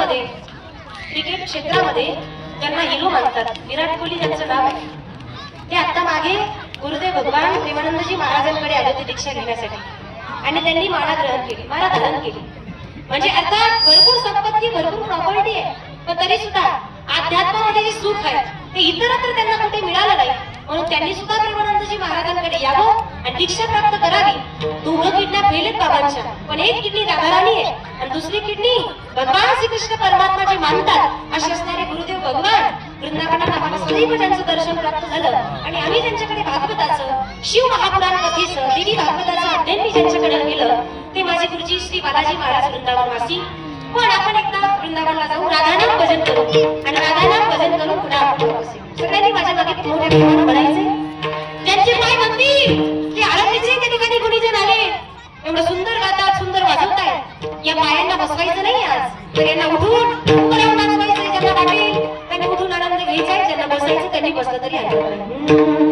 क्षेत्रामध्ये क्रिकेट क्षेत्रामध्ये त्यांना हिरो मानतात विराट कोहली त्यांचं नाव आहे ते आता मागे गुरुदेव भगवान प्रेमानंदजी महाराजांकडे आले होते दीक्षा घेण्यासाठी. आणि त्यांनी माळा ग्रहण केली माळा धारण केली. म्हणजे आता भरपूर संपत्ती भरपूर प्रॉपर्टी आहे. पण तरी सुद्धा अध्यात्मामध्ये जे सुख आहे ते इतरत्र त्यांना कुठे मिळालं नाही. म्हणून त्यांनी सुद्धा प्रेमानंदजी महाराजांकडे यावं आणि दीक्षा प्राप्त करावी. दोघं किडण्या व्हायलेत बाबांच्या. पण एक किडनी राधाराणी आहे. आणि दुसरी किडनी भगवान श्रीकृष्ण परमात्मा जे मानतात असे असणारे गुरुदेव भगवान. वृंदावनात आम्हाला सदैव त्यांचं दर्शन प्राप्त झालं. आणि आम्ही त्यांच्याकडे भागवताचं शिव महापुराण कथेचं देवी भागवताचं अध्ययन मी ज्यांच्याकडे केलं. ते माझे गुरुजी श्री बालाजी महाराज वृंदावनवासी. पण आपण एकदा वृंदावनला जाऊ राधानाम भजन करू. आणि राधानाम भजन करू पुन्हा सगळ्यांनी माझ्या मागे मोठ्या प्रमाणात आज उठून उभं राहून नाचवायचंय ज्यांना वाटेल त्यांनी उठून आनंद घ्यायचा त्यांना बसायचं त्यांनी बसलं तरी आहे